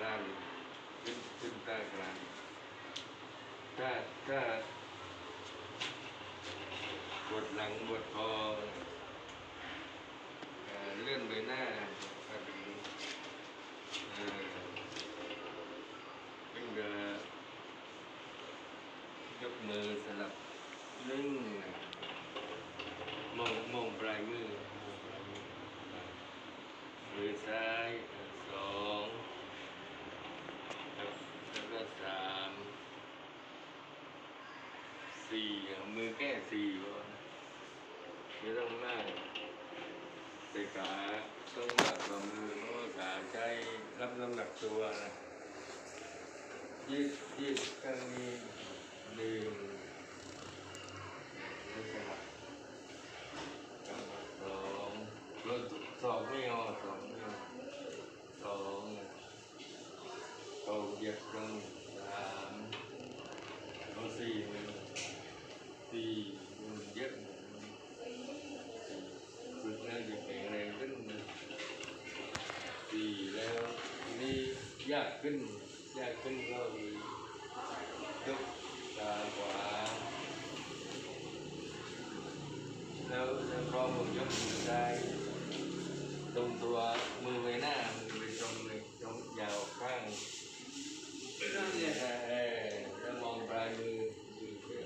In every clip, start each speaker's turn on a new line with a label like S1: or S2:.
S1: กลางขึ้นขึ้นตากลางถ้าถ้าปวดหลังปวดคอเอ่อเลื่อนใบหน้าก็ดีเอ่อเป็นเดยกมือสลับนิ่งมองมองปลายมือมองปลายมือมือซ้ายสองแล้วแล้วก็สาม สี่มือแก้สี่วะไม่ต้องมากแต่ขาต้องมากกว่ามือเพราะขาใช้รับน้ำหนักตัวนะยืดยืดข้างนี้ดึงแล้วสลับสองรถสองไม่เอาสองไม่เอาสองเอาเหยียบตรงสามเอาสี่มือสี่มือเยอะฝึกแล้วจะแข็งแรงขึ้นสี่แล้วทีนี้ ยากขึ้นยากขึ้นก็คือยกขาขวาแล้วแล้วพอผมยกมือซ้ายตรงตัวมือไว้หน้ามือไปตรงเลยตรงยาวข้างเออแล้วมองปลายมือมือขึ้น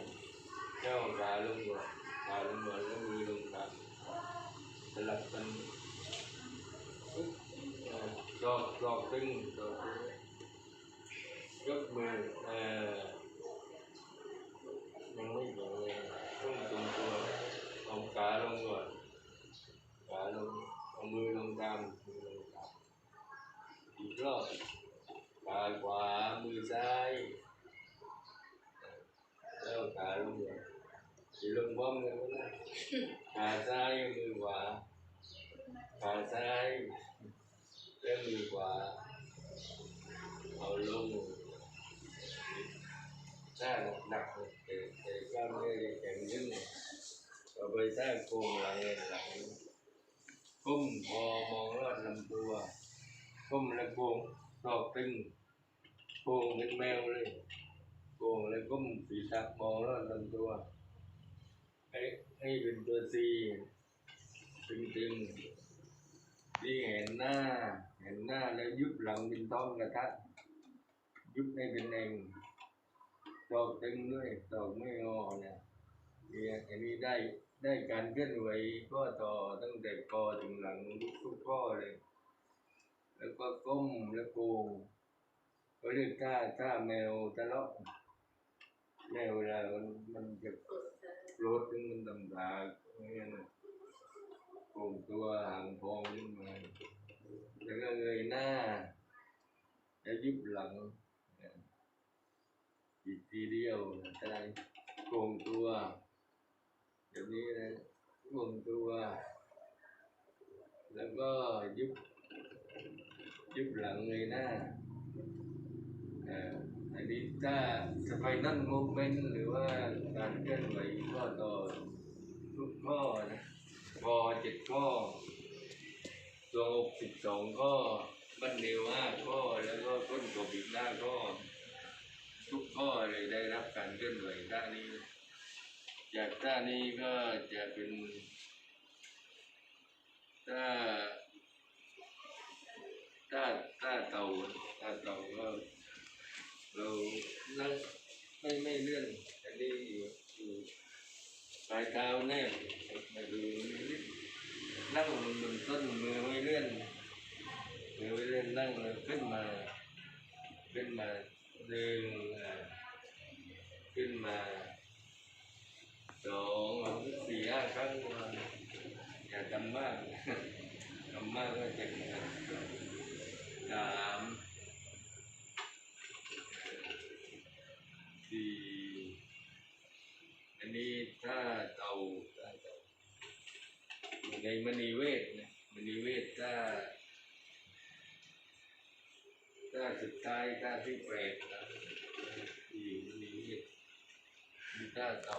S1: เจ้าขาลงก่อนขาลงก่อนแล้วมือลงตามสลับกันปึ๊บเอ่อดอกดอกตึงดอกตึงยกมือเออยังไม่แข็งแรงต้องตรงตัวเอาขา เอามือลงตามมือลงตามอีกรอบขาขวามือซ้ายแล้วขาลงก่อนสีลงพร้อมาซ้ายมือาขาซ้ายแล้วมือขวาเอาลงถ้าหนักๆแต่แต่กล้ามเนื้อแข็งขึ้นต่อไปใต้โครงหลังหลังก้มพอมองรอดลำตัวก้มแล้วโค้งตอกตึงโค้งเป็นแมวเลยโค้งแล้วก้มศีรษะมองรอดลำตัวให้ให้เป็นตัวซีตึงตึงๆนี่เห็นหน้า เห็นหน้าแล้วยุบหลังเป็นต้องกระทะยุบให้เป็นเองตอกตึงด้วยตอกไม่งอเนี่ยเนี่ยอันนี้ได้ได้การเคลื่อนไหวก็ต่อตั้งแต่คอถึงหลังทุกข้อเลย แล้วก็ก้มแล้วโกงก็เรียกท่าท่าแมวทะเลาะแมวเวลามันมันจะโกรธถึงมันดำตาเนี่ยนะโกงตัวหางพองขึ้นมา แล้วก็เงยหน้า แล้วยุบหลังอีกทีเดียวได้โกงตัวเดี๋ยวนี้นะรวมตัว แล้วก็ยุบยุบหลังเลยหน้าอ่ออันนี้ถ้าจะไปนั่นมูฟเมนต์หรือว่าการเคลื่อนไหวข้อต่อทุกข้อนะคอเจ็ดข้อ ตัวอกสิบสองข้อบันเดวห้าข้อแล้วก็ต้นกบอีกห้าข้อทุกข้อเลยได้รับการเคลื่อนไหวด้านนี้ จากด้านี้ก็จะเป็นท่าท่าท่าเต่าท่าเต่าก็เรานั่งไม่ไม่เลื่อนอันนี้อยู่อยู่ปลายเท้าแนบไม่ดู นั่งบนบนต้นมือไม่เลื่อนมือไม่เลื่อนนั่งแล้วขึ้นมา ขึ้นมาดึงอ่าขึ้นมาสองสี่ห้าครั้งอย่าทำมากทำมากก็เจ็บนะสามสี่อันนี้ถ้าตาถ้าเตาอ ในมณีเวทนะมณีเวทถ้าถ้าสุดท้ายถ้าที่แปดนะที่มณีเวทมีท่าเต่า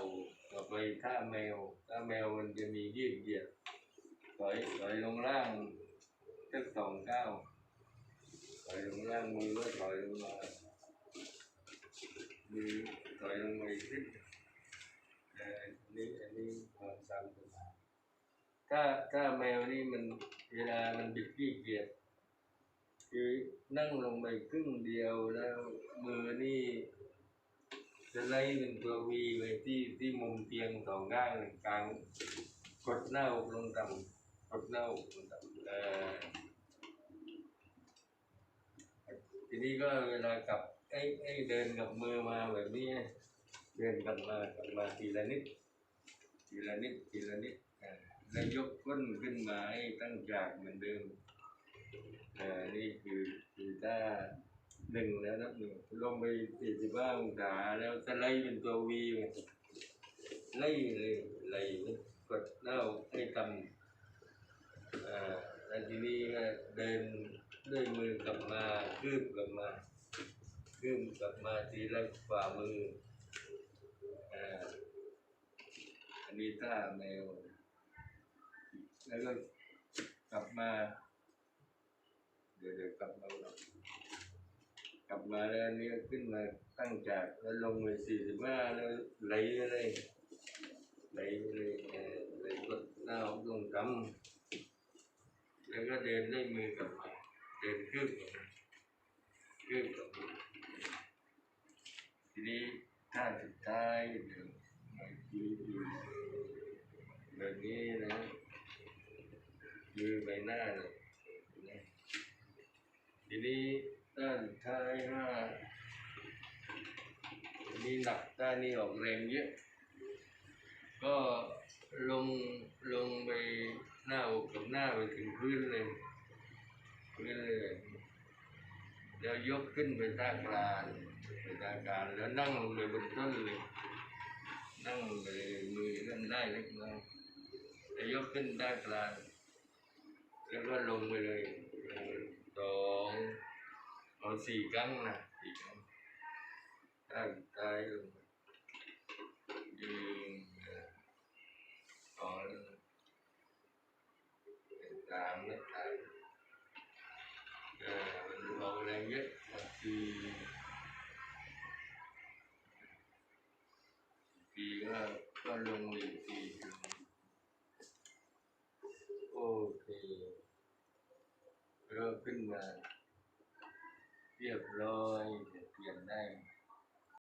S1: ต่อไปท่าแมวท่าแมวมันจะมียืดเหยียดถอยถอยลงล่างสักสองเก้าถอยลงล่างล่างมือก็ถอยลงมามือถอยลงมาอีกนิดเอออันนี้อันนี้ความสามตัว ถ้าถ้าแมวนี่มันเวลามันบิดขี้เกียจคือนั่งลงไปครึ่งเดียวแล้ว มือนี่จะไล่เป็นตัววีไปที่ที่มุมเตียงสองข้างหนึ่งกลางกดหน้าอกลงต่ำกดหน้าอกลงต่ำเอ่อทีนี้ก็เวลากลับไอ้ไอ้เดินกับมือมาแบบนี้ เดินกลับมากลับมาทีละนิดทีละนิดทีละนิดอ่า แล้วยกก้นขึ้นมาให้ตั้งจากเหมือนเดิมอ่านี่คือคือถ้าหนึ่งแล้วนับหนึ่งลงไปสี่สิบห้าองศาแล้วจะไล่เป็นตัววีเลยไล่เลยไล่กดเล่าให้ต่ำอ่าแล้วทีนี้ก็เดินด้วยมือกลับมาคืบกลับมาคืบกลับมาทีละฝ่ามืออ่าอันนี้ท่าแมว แล้วก็กลับมา เดี๋ยวเดี๋ยวกลับมาก่อนกลับมาแล้วอันนี้ขึ้นมาตั้งจากแล้วลงไปสี่สิบห้าแล้วไหลเลยไหลเลยเอ่อไหลกดหน้าอกลงกำแล้วก็เดินด้วยมือกลับมา เดินคืบกลับมาคืบกลับมาทีนี้ท่าสุดท้ายเดี๋ยวมายืนอยู่แบบนี้นะ ยืนใบหน้าเลยนะทีนี้ท่าสุดท้ายห้านี้หนักท่านี้ออกแรงเยอะ ก็ลงลงไปหน้าอกกับหน้าไปถึงพื้นเลยพื้นเลยแล้วยกขึ้นไปท่ากลางไปท่ากลางแล้วนั่งลงไปบนต้นเลยนั่งไปมือเล่นได้เล็กน้อยแล้วยกขึ้นท่ากลาง แล้วก็ลงไปเลยสองเอาสี่ครั้งนะสี่ครั้งท่าสุดท้ายลงไปยืนเอ่อสองสามนะสามเออมันออกแรงเยอะบางทีทีก็ก็ลงอีกทีโอเค แ